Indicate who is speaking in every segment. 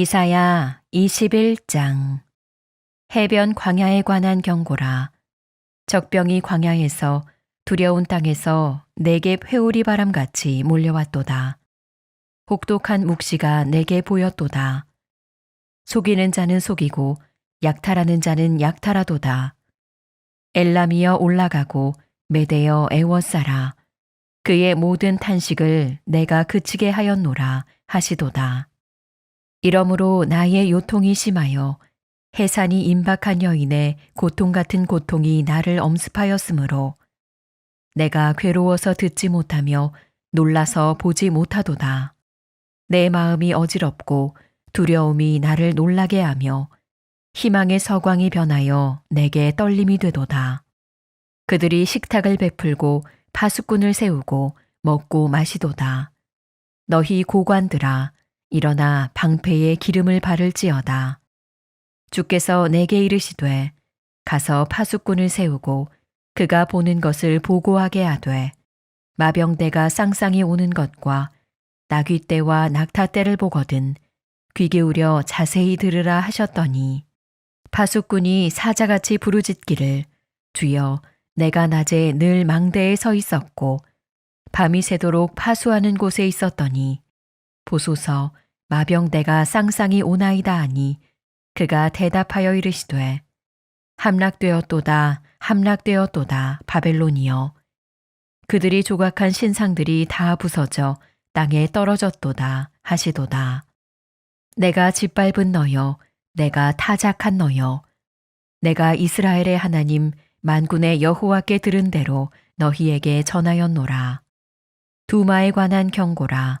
Speaker 1: 이사야 21장 해변 광야에 관한 경고라 적병이 광야에서 두려운 땅에서 내게 회오리 바람같이 몰려왔도다. 혹독한 묵시가 내게 보였도다. 속이는 자는 속이고 약탈하는 자는 약탈하도다. 엘람이여 올라가고 메대여 애워싸라. 그의 모든 탄식을 내가 그치게 하였노라 하시도다. 이러므로 나의 요통이 심하여 해산이 임박한 여인의 고통 같은 고통이 나를 엄습하였으므로 내가 괴로워서 듣지 못하며 놀라서 보지 못하도다. 내 마음이 어지럽고 두려움이 나를 놀라게 하며 희망의 서광이 변하여 내게 떨림이 되도다. 그들이 식탁을 베풀고 파수꾼을 세우고 먹고 마시도다. 너희 고관들아 일어나 방패에 기름을 바를지어다. 주께서 내게 이르시되 가서 파수꾼을 세우고 그가 보는 것을 보고하게 하되 마병대가 쌍쌍이 오는 것과 나귀 떼와 낙타 떼를 보거든 귀 기울여 자세히 들으라 하셨더니 파수꾼이 사자같이 부르짖기를 주여 내가 낮에 늘 망대에 서 있었고 밤이 새도록 파수하는 곳에 있었더니 보소서 마병대가 쌍쌍이 오나이다 하니 그가 대답하여 이르시되 함락되었도다 함락되었도다 바벨론이여. 그들이 조각한 신상들이 다 부서져 땅에 떨어졌도다 하시도다. 내가 짓밟은 너여 내가 타작한 너여. 내가 이스라엘의 하나님 만군의 여호와께 들은 대로 너희에게 전하였노라. 두마에 관한 경고라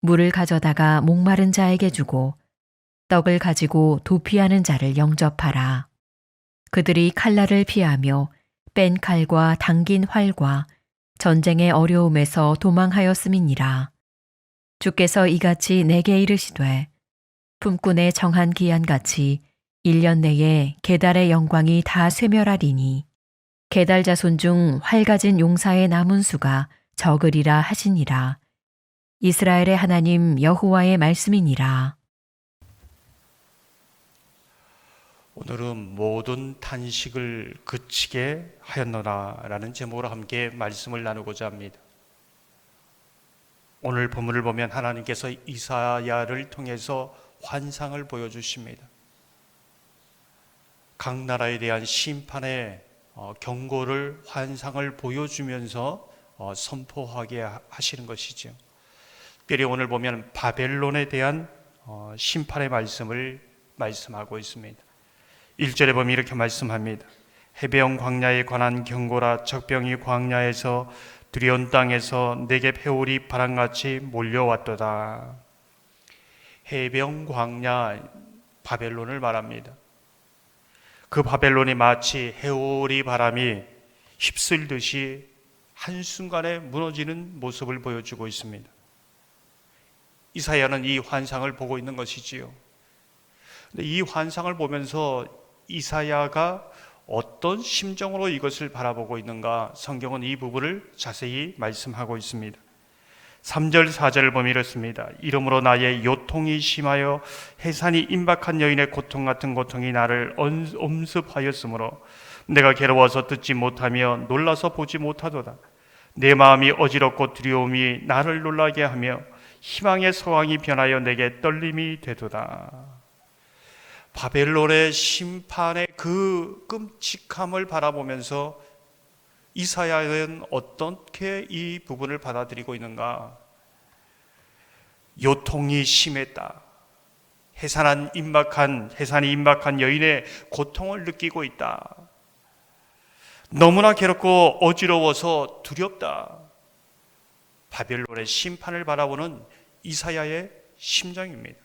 Speaker 1: 물을 가져다가 목마른 자에게 주고 떡을 가지고 도피하는 자를 영접하라. 그들이 칼날을 피하며 뺀 칼과 당긴 활과 전쟁의 어려움에서 도망하였음이니라. 주께서 이같이 내게 이르시되 품꾼의 정한 기한같이 1년 내에 계달의 영광이 다 쇠멸하리니 계달 자손 중 활 가진 용사의 남은 수가 적으리라 하시니라. 이스라엘의 하나님 여호와의 말씀이니라.
Speaker 2: 오늘은 모든 탄식을 그치게 하였노라라는 제목으로 함께 말씀을 나누고자 합니다. 오늘 본문을 보면 하나님께서 이사야를 통해서 환상을 보여주십니다. 각 나라에 대한 심판의 어, 경고를 환상을 보여주면서 어, 선포하게 하시는 것이죠. 특별히 오늘 보면 바벨론에 대한 어, 심판의 말씀을 말씀하고 있습니다. 1절에 보면 이렇게 말씀합니다. 해변 광야에 관한 경고라 적병이 광야에서 두려운 땅에서 내게 회오리 바람같이 몰려왔도다. 해변 광야 바벨론을 말합니다. 그 바벨론이 마치 해오리 바람이 휩쓸듯이 한순간에 무너지는 모습을 보여주고 있습니다. 이사야는 이 환상을 보고 있는 것이지요. 이 환상을 보면서 이사야가 어떤 심정으로 이것을 바라보고 있는가 성경은 이 부분을 자세히 말씀하고 있습니다. 3절 4절을 보면 이렇습니다. 이름으로 나의 요통이 심하여 해산이 임박한 여인의 고통 같은 고통이 나를 엄습하였으므로 내가 괴로워서 듣지 못하며 놀라서 보지 못하도다. 내 마음이 어지럽고 두려움이 나를 놀라게 하며 희망의 소왕이 변하여 내게 떨림이 되도다. 바벨론의 심판의 그 끔찍함을 바라보면서 이사야는 어떻게 이 부분을 받아들이고 있는가? 요통이 심했다. 해산한 임박한 해산이 임박한 여인의 고통을 느끼고 있다. 너무나 괴롭고 어지러워서 두렵다. 바벨론의 심판을 바라보는 이사야의 심정입니다.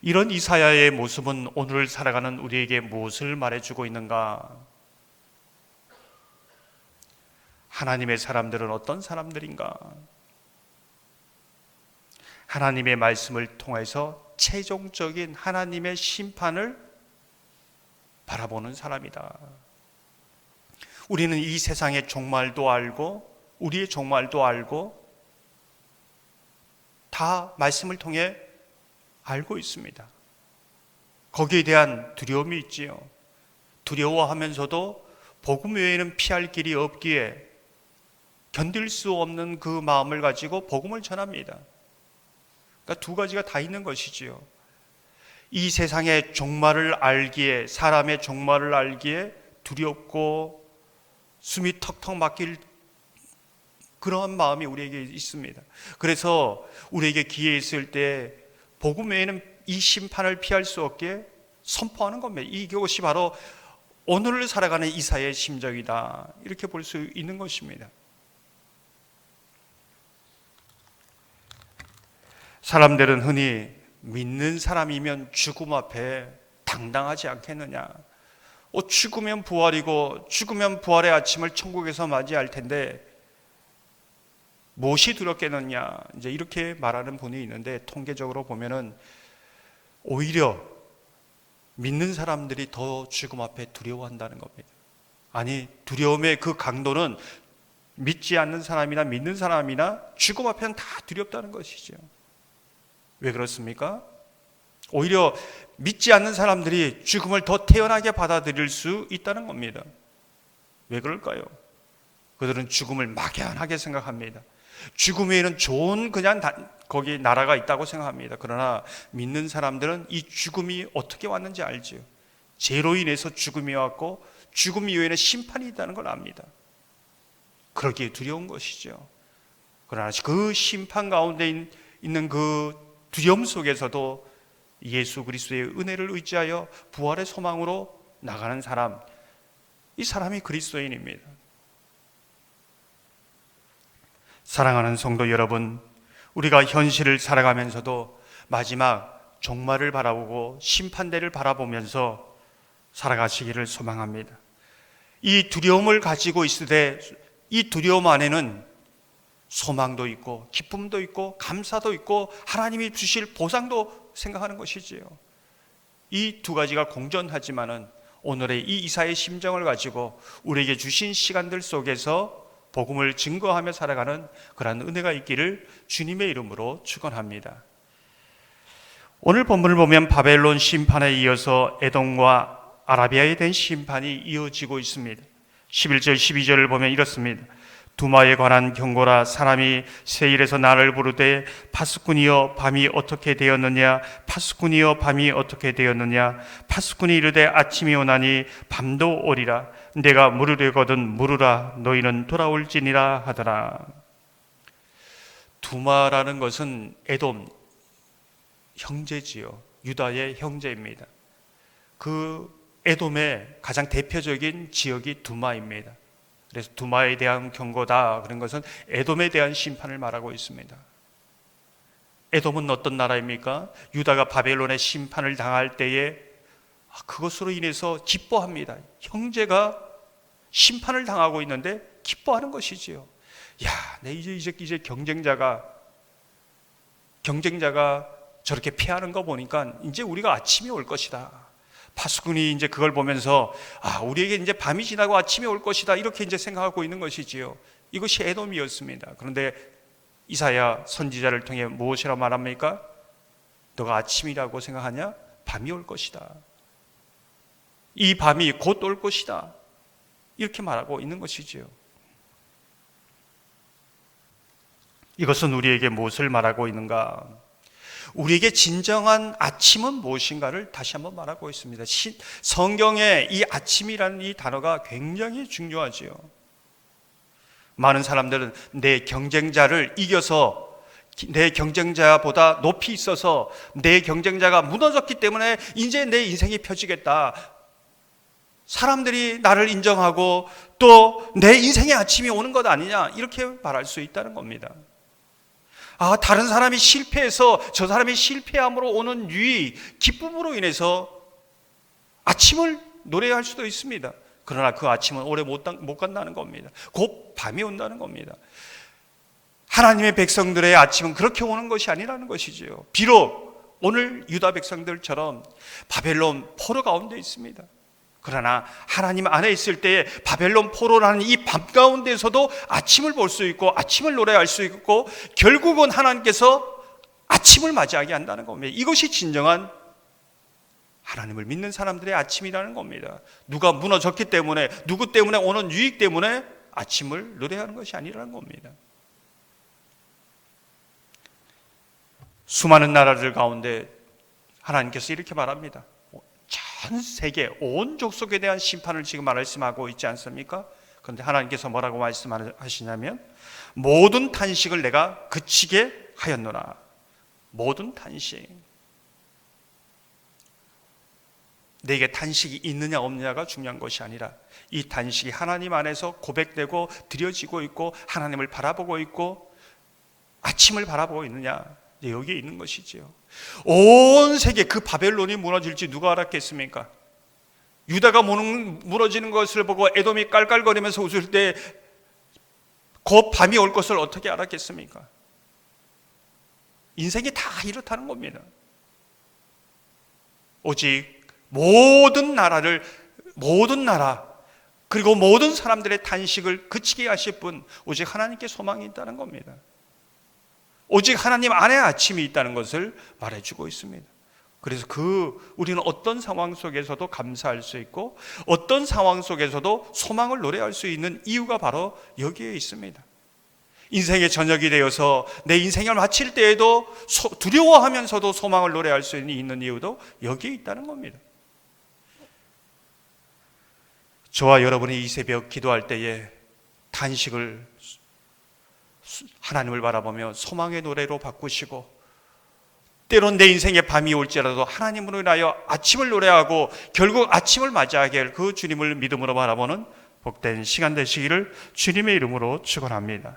Speaker 2: 이런 이사야의 모습은 오늘 살아가는 우리에게 무엇을 말해주고 있는가? 하나님의 사람들은 어떤 사람들인가? 하나님의 말씀을 통해서 최종적인 하나님의 심판을 바라보는 사람이다. 우리는 이 세상의 종말도 알고 우리의 종말도 알고 다 말씀을 통해 알고 있습니다. 거기에 대한 두려움이 있지요. 두려워하면서도 복음 외에는 피할 길이 없기에 견딜 수 없는 그 마음을 가지고 복음을 전합니다. 그러니까 두 가지가 다 있는 것이지요. 이 세상의 종말을 알기에 사람의 종말을 알기에 두렵고 숨이 턱턱 막힐 그러한 마음이 우리에게 있습니다. 그래서 우리에게 기회 있을 때 복음 외에는 이 심판을 피할 수 없게 선포하는 겁니다. 이것이 바로 오늘을 살아가는 이사의 심정이다. 이렇게 볼 수 있는 것입니다. 사람들은 흔히 믿는 사람이면 죽음 앞에 당당하지 않겠느냐. 어, 죽으면 부활이고 죽으면 부활의 아침을 천국에서 맞이할 텐데 무엇이 두렵겠느냐. 이제 이렇게 말하는 분이 있는데 통계적으로 보면은 오히려 믿는 사람들이 더 죽음 앞에 두려워한다는 겁니다. 아니, 두려움의 그 강도는 믿지 않는 사람이나 믿는 사람이나 죽음 앞에는 다 두렵다는 것이죠. 왜 그렇습니까? 오히려 믿지 않는 사람들이 죽음을 더 태연하게 받아들일 수 있다는 겁니다. 왜 그럴까요? 그들은 죽음을 막연하게 생각합니다. 죽음 외에는 좋은 그냥 다- 거기 나라가 있다고 생각합니다. 그러나 믿는 사람들은 이 죽음이 어떻게 왔는지 알지요. 죄로 인해서 죽음이 왔고 죽음 이후에는 심판이 있다는 걸 압니다. 그러기에 두려운 것이죠. 그러나 그 심판 가운데 있- 있는 그 두려움 속에서도 예수 그리스도의 은혜를 의지하여 부활의 소망으로 나가는 사람, 이 사람이 그리스도인입니다. 사랑하는 성도 여러분, 우리가 현실을 살아가면서도 마지막 종말을 바라보고 심판대를 바라보면서 살아가시기를 소망합니다. 이 두려움을 가지고 때이 두려움 안에는 소망도 있고 기쁨도 있고 감사도 있고 하나님이 주실 보상도 생각하는 것이지요. 이 두 가지가 공존하지만은 오늘의 이 이사의 심정을 가지고 우리에게 주신 시간들 속에서 복음을 증거하며 살아가는 그러한 은혜가 있기를 주님의 이름으로 축원합니다. 오늘 본문을 보면 바벨론 심판에 이어서 에돔과 아라비아에 대한 심판이 이어지고 있습니다. 11절 12절을 보면 이렇습니다. 두마에 관한 경고라 사람이 세일에서 나를 부르되 파수꾼이여 밤이 어떻게 되었느냐 파수꾼이여 밤이 어떻게 되었느냐 파수꾼이 이르되 아침이 오나니 밤도 오리라 내가 물으려거든 물으라 너희는 돌아올지니라 하더라 두마라는 것은 에돔 형제지요 유다의 형제입니다 그 에돔의 가장 대표적인 지역이 두마입니다 그래서 두마에 대한 경고다 그런 것은 에돔에 대한 심판을 말하고 있습니다. 에돔은 어떤 나라입니까? 유다가 바벨론의 심판을 당할 때에 아, 그것으로 인해서 기뻐합니다. 형제가 심판을 당하고 있는데 기뻐하는 것이지요. 야, 내 이제 이제 이제 경쟁자가 경쟁자가 저렇게 피하는 거 보니까 이제 우리가 아침이 올 것이다. 파수꾼이 이제 그걸 보면서 아 우리에게 이제 밤이 지나고 아침이 올 것이다 이렇게 이제 생각하고 있는 것이지요. 이것이 에돔이었습니다. 그런데 이사야 선지자를 통해 무엇이라 말합니까? 너가 아침이라고 생각하냐? 밤이 올 것이다. 이 밤이 곧 올 것이다. 이렇게 말하고 있는 것이지요. 이것은 우리에게 무엇을 말하고 있는가? 우리에게 진정한 아침은 무엇인가를 다시 한번 말하고 있습니다. 시- 성경에 이 아침이라는 이 단어가 굉장히 중요하지요. 많은 사람들은 내 경쟁자를 이겨서 내 경쟁자보다 높이 있어서 내 경쟁자가 무너졌기 때문에 이제 내 인생이 펴지겠다. 사람들이 나를 인정하고 또 내 인생의 아침이 오는 것 아니냐 이렇게 말할 수 있다는 겁니다. 아, 다른 사람이 실패해서 저 사람이 실패함으로 오는 유익, 기쁨으로 인해서 아침을 노래할 수도 있습니다. 그러나 그 아침은 오래 못, 당- 못 간다는 겁니다. 곧 밤이 온다는 겁니다. 하나님의 백성들의 아침은 그렇게 오는 것이 아니라는 것이지요. 비록 오늘 유다 백성들처럼 바벨론 포로 가운데 있습니다. 그러나 하나님 안에 있을 때에 바벨론 포로라는 이 밤 가운데서도 아침을 볼 수 있고 아침을 노래할 수 있고 결국은 하나님께서 아침을 맞이하게 한다는 겁니다. 이것이 진정한 하나님을 믿는 사람들의 아침이라는 겁니다. 누가 무너졌기 때문에 누구 때문에 오는 유익 때문에 아침을 노래하는 것이 아니라는 겁니다. 수많은 나라들 가운데 하나님께서 이렇게 말합니다. 전 세계 온 족속에 대한 심판을 지금 말씀하고 있지 않습니까? 그런데 하나님께서 뭐라고 말씀하시냐면 모든 탄식을 내가 그치게 하였노라. 모든 탄식. 내게 탄식이 있느냐 없느냐가 중요한 것이 아니라 이 탄식이 하나님 안에서 고백되고 드려지고 있고 하나님을 바라보고 있고 아침을 바라보고 있느냐 여기에 있는 것이지요. 온 세계 그 바벨론이 무너질지 누가 알았겠습니까? 유다가 무너지는 것을 보고 에돔이 깔깔거리면서 웃을 때 곧 밤이 올 것을 어떻게 알았겠습니까? 인생이 다 이렇다는 겁니다. 오직 모든 나라를 모든 나라 그리고 모든 사람들의 탄식을 그치게 하실 분 오직 하나님께 소망이 있다는 겁니다. 오직 하나님 안에 아침이 있다는 것을 말해주고 있습니다. 그래서 그 우리는 어떤 상황 속에서도 감사할 수 있고 어떤 상황 속에서도 소망을 노래할 수 있는 이유가 바로 여기에 있습니다. 인생의 저녁이 되어서 내 인생을 마칠 때에도 소- 두려워하면서도 소망을 노래할 수 있는 이유도 여기에 있다는 겁니다. 저와 여러분이 이 새벽 기도할 때에 단식을 하나님을 바라보며 소망의 노래로 바꾸시고 때론 내 인생의 밤이 올지라도 하나님으로 인하여 아침을 노래하고 결국 아침을 맞이하게 할 그 주님을 믿음으로 바라보는 복된 시간 되시기를 주님의 이름으로 축원합니다.